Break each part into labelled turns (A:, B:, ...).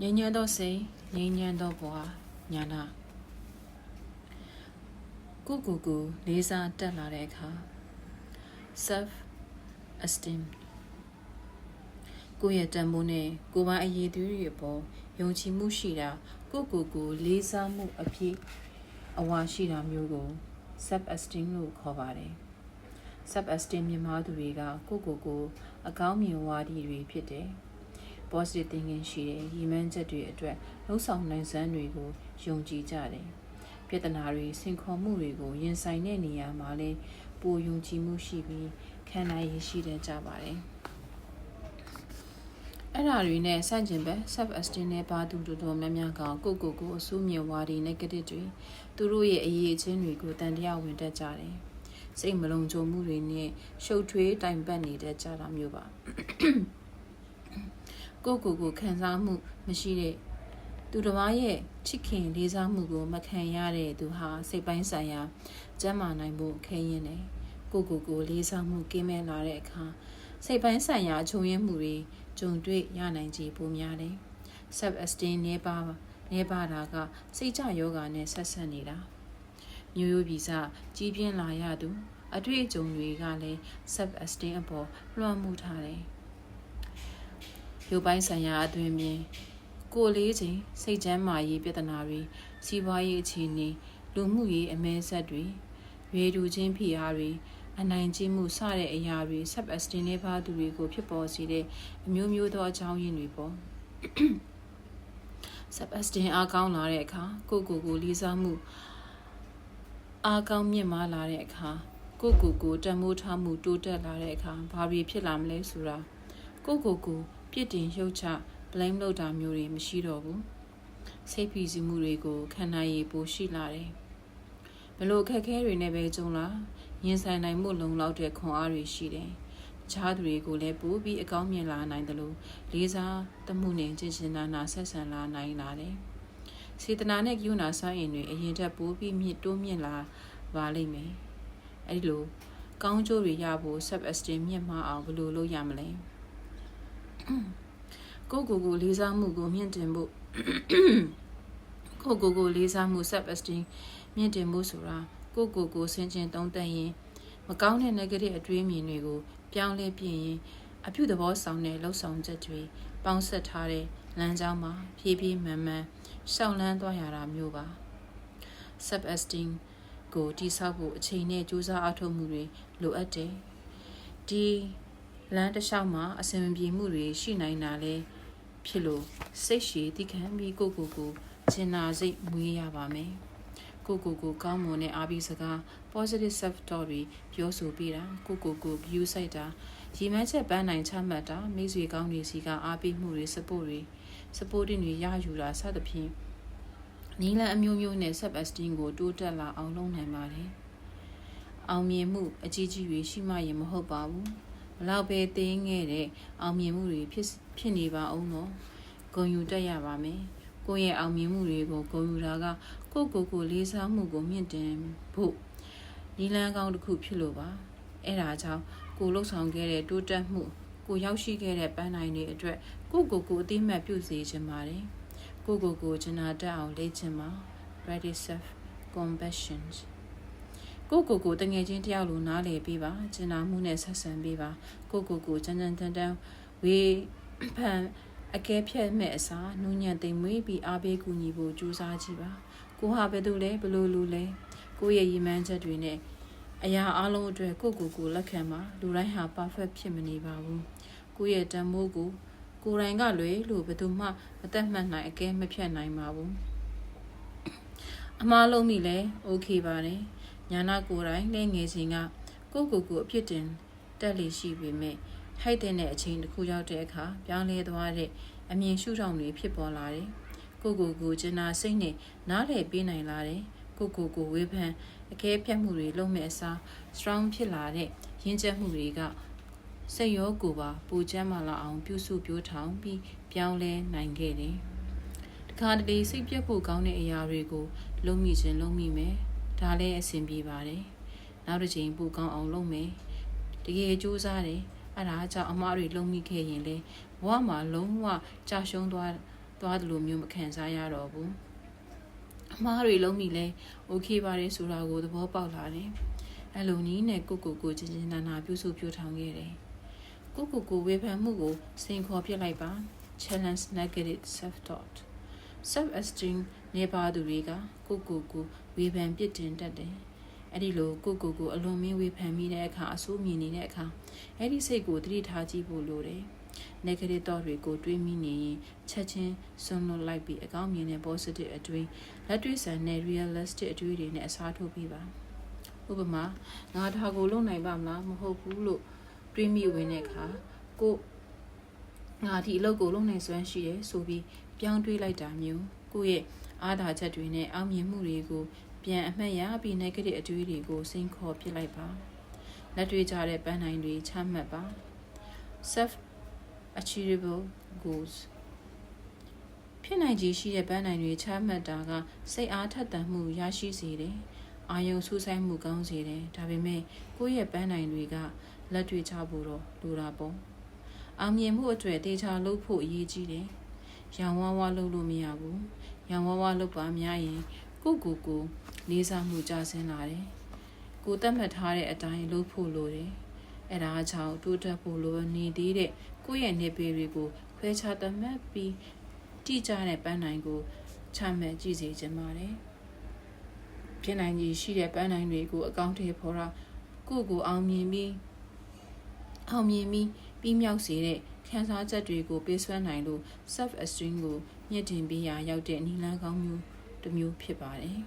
A: ငြိမ်းချမ်းသောစိတ်ငြိမ်းချမ်းသောဘဝညာနာကိုကိုကိုလေးစားတက်လာတဲ့အခါ self esteem ကိုယ့်ရဲ့တန်ဖိုးနဲ့ကိုယ်ပိုင်အရေးသွေးတွေအပေါ်ယုံကြည်မှုရှိတာကိုကိုကိုလေးစားမှုအဖြစ်အဝါရှိတာမျိုးကို self esteem လို့ခေါ်ပါတယ် self esteem မြန်မာသူတွေကကိုကိုကို အကောင်းမြင်ဝါဒီတွေဖြစ်တယ် positive thinking ရှိတယ်ရည်မှန်းချက်တွေအတွက်လှုပ်ဆောင်နိုင်စွမ်းတွေကိုယုံကြည်ကြတယ်ပြဿနာတွေစင်ခေါ်မှုတွေကိုရင်ဆိုင်တဲ့နေရာမှာလဲပိုယုံကြည်မှုရှိပြီးခံနိုင်ရရှိတတ်ကြပါတယ်အဲ့ဓာတွေနဲ့ဆန့်ကျင်ဘက် self esteem နဲ့ပါသူတို့တော်များများကကိုကိုကိုအဆိုးမြင်ဝါဒီ negative တွေသူတို့ရဲ့အရေးအချင်းတွေကိုတန်တရားဝင်တတ်ကြတယ်စိတ်မလုံခြုံမှုတွေနဲ့ရှုပ်ထွေးတိုင်ပတ်နေတတ်ကြတာမျိုးပါ ကိုယ့်ကိုယ်ကိုခံစားမှုမရှိတဲ့သူတစ်ပါးရဲ့ချစ်ခင်လေးစားမှုကို မခံရတဲ့သူဟာစိတ်ပိုင်းဆိုင်ရာကျန်းမာနိုင်ဖို့ခဲရင်တယ်ကိုယ့်ကိုယ်ကိုလေးစားမှုကင်းမဲ့လာတဲ့အခါစိတ်ပိုင်းဆိုင်ရာအချုံရင်းမှုတွေကြုံတွေ့ရနိုင်ခြေပိုများတယ် self esteem နဲ့ပါနေပါတာကစိတ်ကြယောဂာနဲ့ဆက်ဆက်နေတာမျိုးရိုးဗီဇကြီးပြင်းလာရသူအတွေ့အကြုံတွေကလည်း self esteem အပေါ်လွှမ်းမိုးထားတယ် ရုပ်ပိုင်းဆိုင်ရာအသွင်မြင်ကိုယ်လေးချိန်စိတ်ချမ်းမာရေးပြဿနာတွေစီးပွားရေးအခြေအနေလူမှုရေးအမဲဆက်တွေရွေတူချင်းဖိအားတွေအနိုင်ကျင့်မှုစတဲ့အရာတွေ sub esteem နဲ့ပါသူတွေကိုဖြစ်ပေါ်စေတဲ့အမျိုးမျိုးသောအကြောင်းရင်းတွေပေါ့ sub esteem အားကောင်းလာတဲ့အခါကိုယ့်ကိုယ်ကိုလေးစားမှုအားကောင်းမြင့်မားလာတဲ့အခါကိုယ့်ကိုယ်ကိုတန်မိုးထားမှုတိုးတက်လာတဲ့အခါဘာတွေဖြစ်လာမလဲဆိုတာကိုယ့်ကိုယ်ကို ပြစ်တင်ရုပ်ချ blame လုပ်တာမျိုးတွေမရှိတော့ဘူးစိတ်ဖိစီးမှုတွေကိုခံနိုင်ရပိုရှိလာတယ်ဘလို့အခက်အခဲတွေနဲ့ပဲကြုံလာရင်ဆိုင်နိုင်မှုလုံလောက်တဲ့ခွန်အားတွေရှိတယ်တခြားသူတွေကိုလည်းပို့ပြီးအကောင်းမြင်လာနိုင်တယ်လို့လေးစားသမှုနဲ့ကျင့်ရှင်နာနာဆက်ဆံလာနိုင်လာတယ်စေတနာနဲ့ကရုဏာစွမ်းအင်တွေအရင်ထက်ပိုပြီးမြင့်တိုးမြင့်လာပါလိမ့်မယ်အဲ့ဒီလိုကောင်းကျိုးတွေရဖို့ sub esteem မြင့်မားအောင်ဘယ်လိုလုပ်ရမလဲ ကိုကိုကိုလေးစားမှုကိုမြင့်တင်ဖို့ကိုကိုကိုလေးစားမှု self esteem မြင့်တင်ဖို့ဆိုတာကိုကိုကိုဆင်ခြင်သုံးသပ်ရင်မကောင်းတဲ့ negative အတွေးမြင်တွေကိုပြောင်းလဲပြင်ရင်အပြုသဘောဆောင်တဲ့လှုပ်ဆောင်ချက်တွေပေါင်းဆက်ထားတဲ့လမ်းကြောင်းမှာဖြည်းဖြည်းမှန်မှန်ရှောင်လန်းသွားရတာမျိုးပါ self esteem ကိုတိဆောက်ဖို့အချိန်နဲ့ကြိုးစားအားထုတ်မှုတွေလိုအပ်တယ်ဒီ လမ်းတစ်လျှောက်မှာအဆင်မပြေမှုတွေရှိနိုင်တာလဲဖြစ်လို့စိတ်ရှည်တိခံပြီးကိုကိုကိုကျင်နာစိတ်မွေးရပါမယ်ကိုကိုကိုကောင်းမွန်တဲ့အားပေးစကား positive self talk တွေပြောဆိုပေးတာကိုကိုကို view ဆိုင်တာရည်မှန်းချက်ပန်းနိုင်ချမှတ်တာမိတ်ဆွေကောင်းတွေစီကအားပေးမှုတွေ support တွေ supporting တွေရယူတာစသဖြင့်နီလန်အမျိုးမျိုးနဲ့ self esteem ကိုတိုးတက်လာအောင်လုပ်နိုင်ပါတယ်အောင်မြင်မှုအကြီးကြီးတွေရှိမှရင်မဟုတ်ပါဘူး ဘလောက်ပဲတင်းခဲ့တဲ့အောင်မြင်မှုတွေဖြစ်ဖြစ်နေပါအောင်တော့ဂုံယူတက်ရပါမယ်ကိုယ့်ရဲ့အောင်မြင်မှုတွေကိုဂုံယူတာကကိုယ့်ကိုယ်ကိုလေးစားမှုကိုမြင့်တင်ဖို့နီလန်းကောင်းတစ်ခုဖြစ်လို့ပါအဲ့ဒါကြောင့်ကိုလှုပ်ဆောင်ခဲ့တဲ့တိုးတက်မှုကိုရောက်ရှိခဲ့တဲ့ပန်းနိုင်တွေအတွက်ကိုယ့်ကိုယ်ကိုအသိမှတ်ပြုစေချင်ပါတယ်ကိုယ့်ကိုယ်ကိုကျနာတတ်အောင်လေ့ကျင့်ပါ practice self compassion ကိုကိုကိုတငယ်ချင်းတယောက်လိုနားလည်ပေးပါကျင်နာမှုနဲ့ဆက်ဆံပေးပါကိုကိုကိုကြမ်းကြမ်းတမ်းတမ်းဝေးဖန်အကဲဖြတ်မဲ့အစားနူးညံ့သိမ်မွေးပြီးအားပေးကူညီဖို့ကြိုးစားကြည့်ပါကိုဟာဘယ်သူလဲဘလို့လူလဲကိုရဲ့ရည်မှန်းချက်တွေနဲ့အရာအလုံးအတွက်ကိုကိုကိုလက်ခံပါလူတိုင်းဟာ perfect ဖြစ်မနေပါဘူးကိုရဲ့တန်မိုးကိုကိုယ်တိုင်ကလွယ်လို့ဘယ်သူမှမသက်မှတ်နိုင်အကဲမဖြတ်နိုင်ပါဘူးအမားလုံးမိလဲ okay ပါတယ် ညာနာကိုယ်တိုင်လည်းငယ်စဉ်ကကိုကိုကိုအဖြစ်တင်တက်လေရှိပေမဲ့ဟိုက်တဲ့အချိန်တစ်ခုရောက်တဲ့အခါပြောင်းလဲသွားတဲ့အမြင်ရှုထောင့်တွေဖြစ်ပေါ်လာတယ်။ကိုကိုကိုကျင်နာစိတ်နဲ့နားလည်ပေးနိုင်လာတယ်။ကိုကိုကိုဝေဖန်အကဲဖြတ်မှုတွေလုပ်မဲ့အစား strong ဖြစ်လာတဲ့ရင်းချက်မှုတွေကစိတ်ရောကိုယ်ပါပူချမ်းမလာအောင်ပြုစုပြောထောင်ပြီးပြောင်းလဲနိုင်ခဲ့တယ်။တခါတလေစိတ်ပြတ်ဖို့ကောင်းတဲ့အရာတွေကိုလုံးမိခြင်းလုံးမိမယ်။ ဒါလည်းအဆင်ပြေပါတယ်နောက်တစ်ချိန်ပိုကောင်းအောင်လုပ်မယ်တကယ်ကြိုးစားတယ်အဲ့ဒါကြောင့်အမားတွေလုံးမိခဲ့ရင်လေဘဝမှာလုံးဝကြာရှုံးသွား သွားတယ်လို့မျိုးမခံစားရတော့ဘူးအမားတွေလုံးမိလဲโอเคပါတယ်ဆိုတာကိုသဘောပေါက်လာတယ်အဲ့လိုနီးနဲ့ကိုကိုကိုချင်းချင်းနာနာပြုစုပြုထောင်ခဲ့တယ်ကိုကိုကိုဝေဖန်မှုကိုစိန်ခေါ်ပြစ်လိုက်ပါ challenge negative self thought self esteem နေပါသူတွေကကိုကိုကိုဝေဖန်ပြစ်တင်တတ်တယ်အဲ့ဒီလိုကိုကိုကိုအလွန်မင်းဝေဖန်မိတဲ့အခါအဆိုးမြင်နေတဲ့အခါအဲ့ဒီစိတ်ကိုတတိထားကြည့်ဖို့လိုတယ် negative thought တွေကိုတွေးမိနေရင်ချက်ချင်းဆွန့်လွတ်လိုက်ပြီးအကောင်းမြင်တဲ့ positive အတွေးလက်တွေ့ဆန်တဲ့ realistic အတွေးတွေနဲ့အစားထိုးပြီးပါဥပမာငါဒါကိုလုပ်နိုင်ပါမလားမဟုတ်ဘူးလို့တွေးမိဝင်တဲ့အခါကိုငါဒီအလုပ်ကိုလုပ်နိုင်စွမ်းရှိတယ်ဆိုပြီး ပြောင်းတွေးလိုက်တာမျိုးကိုယ့်ရဲ့အားသာချက်တွေနဲ့အောင်မြင်မှုတွေကိုပြန်အမှတ်ရပြီး negative အတွေးတွေကိုစိန်ခေါ်ပြစ်လိုက်ပါလက်တွေ့ကြတဲ့ပန်းနိုင်တွေချမှတ်ပါ self achievable goals ဖြစ်နိုင်ခြေရှိတဲ့ပန်းနိုင်တွေချမှတ်တာကစိတ်အားထက်သန်မှုရရှိစေတယ်။အာယုံဆူဆိုင်မှုကောင်းစေတယ်။ဒါပေမဲ့ကိုယ့်ရဲ့ပန်းနိုင်တွေကလက်တွေ့ချဖို့တော့လိုတာပေါ့။အောင်မြင်မှုအတွက်တေချာလုပ်ဖို့အရေးကြီးတယ်။ ရောင်ဝါးဝါလုပ်လို့မရဘူး။ရောင်ဝါးဝါလုပ်ပါများရင်ကိုယ့်ကိုယ်ကိုလေးစားမှုကြဆင်းလာတယ်။ကိုယ်သတ်မှတ်ထားတဲ့အတိုင်းလုပ်ဖို့လိုတယ်။အဲဒါကြောင့်တိုးတက်ဖို့လိုနေသေးတဲ့ကိုယ့်ရဲ့နေပေတွေကိုခွဲခြားသတ်မှတ်ပြီးတိကျတဲ့ပန်းနိုင်ကိုချမှတ်ကြည့်စေချင်ပါတယ်။ဖြစ်နိုင်ကြီးရှိတဲ့ပန်းနိုင်တွေကိုအကောင့်ထဲပေါ်တာကိုယ့်ကိုအောင်မြင်ပြီးအောင်မြင်ပြီးပြီးမြောက်စေတဲ့ ခံစားချက်တွေကိုပေးစွမ်းနိုင်လို့ self esteem ကိုမြင့်တင်ပေးရာရောက်တဲ့နိလန်းကောင်းမျိုးတစ်မျိုးဖြစ်ပါတယ်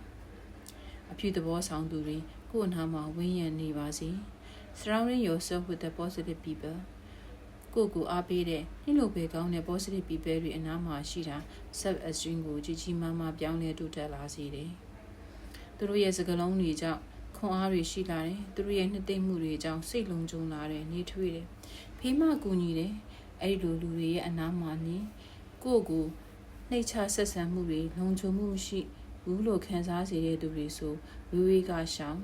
A: ။အဖြစ်သဘောဆောင်သူတွေကိုယ်အနာမှာဝန်းရံနေပါစေ။ surrounding yourself with the positive people ကိုကိုအားပေးတဲ့နှိလိုပေကောင်းတဲ့ positive people တွေအနားမှာရှိတာ self esteem ကိုကြီးကြီးမားမားပြောင်းလဲတိုးတက်လာစေတယ်။သူတို့ရဲ့စကားလုံးတွေကြောင့်ခွန်အားတွေရှိလာတယ်။သူတို့ရဲ့နှစ်သိမ့်မှုတွေကြောင့်စိတ်လုံးကြုံလာတယ်နေထွေးတယ်။ဖေးမကူညီတယ်။ အဲ့ဒီလိုလူတွေရဲ့အနားမှာနေကိုကိုနှိတ်ချဆက်ဆံမှုတွေလုံခြုံမှုမရှိဘူးလို့ခံစားစေတဲ့သူတွေဆိုဝေးဝေးကရှောင်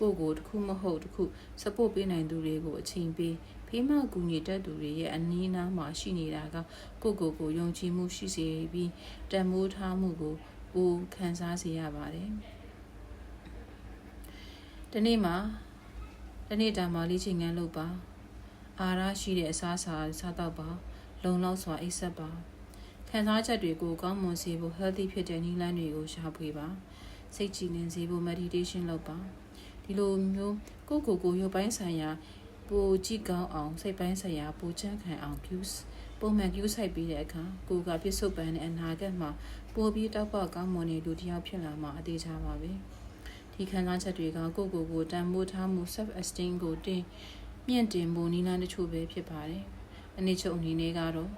A: ကိုကိုတစ်ခုမဟုတ်တစ်ခု support ပေးနိုင်သူတွေကိုအချိန်ပေးဖေးမကူညီတတ်သူတွေရဲ့အနည်းနားမှာရှိနေတာကကိုကိုကိုယုံကြည်မှုရှိစေပြီးတန်မိုးထားမှုကိုပိုခံစားစေရပါတယ်။ဒီနေ့မှာဒီနေ့တာမှာလေ့ကျင့်ခန်းလုပ်ပါ အာရရှိတဲ့အစားအစာစားတော့ပါလုံလောက်စွာအိပ်ဆက်ပါခံစားချက်တွေကိုကောင်းမွန်စေဖို့ healthy ဖြစ်တဲ့နည်းလမ်းတွေကိုရှာဖွေပါစိတ်ကြည်လင်စေဖို့ meditation လုပ်ပါဒီလိုမျိုးကိုယ့်ကိုယ်ကိုရုပ်ပိုင်းဆိုင်ရာပိုကြည့်ကောင်းအောင်စိတ်ပိုင်းဆိုင်ရာပိုချမ်းခံအောင် cues ပုံမှန် cues ဆိုင်ပြီးတဲ့အခါကိုယ်ကပြစ်စုံပန်းတဲ့အနာဂတ်မှာပိုပြီးတောက်ပကောင်းမွန်တဲ့လူတစ်ယောက်ဖြစ်လာမှာအသေးချပါပဲဒီခံစားချက်တွေကကိုယ့်ကိုယ်ကိုတန်ဖိုးထားမှု self esteem ကိုတင် မြင့်တင်ဖို့နည်းလမ်းတချို့ပဲဖြစ်ပါတယ်အနည်းချုပ်အနေနဲ့ကတော့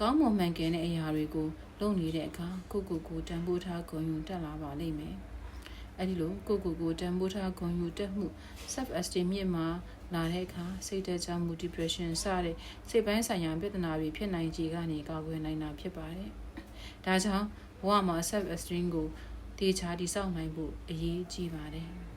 A: ကောင်းမွန်မှန်ကန်တဲ့အရာတွေကိုလုပ်နေတဲ့အခါကိုယ့်ကိုယ်ကိုတန်ဖိုးထားဂုဏ်ယူတက်လာပါလိမ့်မယ်အဲ့ဒီလိုကိုကိုကိုတန်ဖိုးထားဂုဏ်ယူတက်မှု self esteem မြင့်မှာလာတဲ့အခါစိတ်တက်ကြမှု depression စတဲ့စိတ်ပိုင်းဆိုင်ရာပြဿနာတွေဖြစ်နိုင်ခြေကနေကာကွယ်နိုင်တာဖြစ်ပါတယ်။ဒါကြောင့်ဘဝမှာ self esteem ကိုတေချာတည်ဆောက်နိုင်ဖို့အရေးကြီးပါတယ်။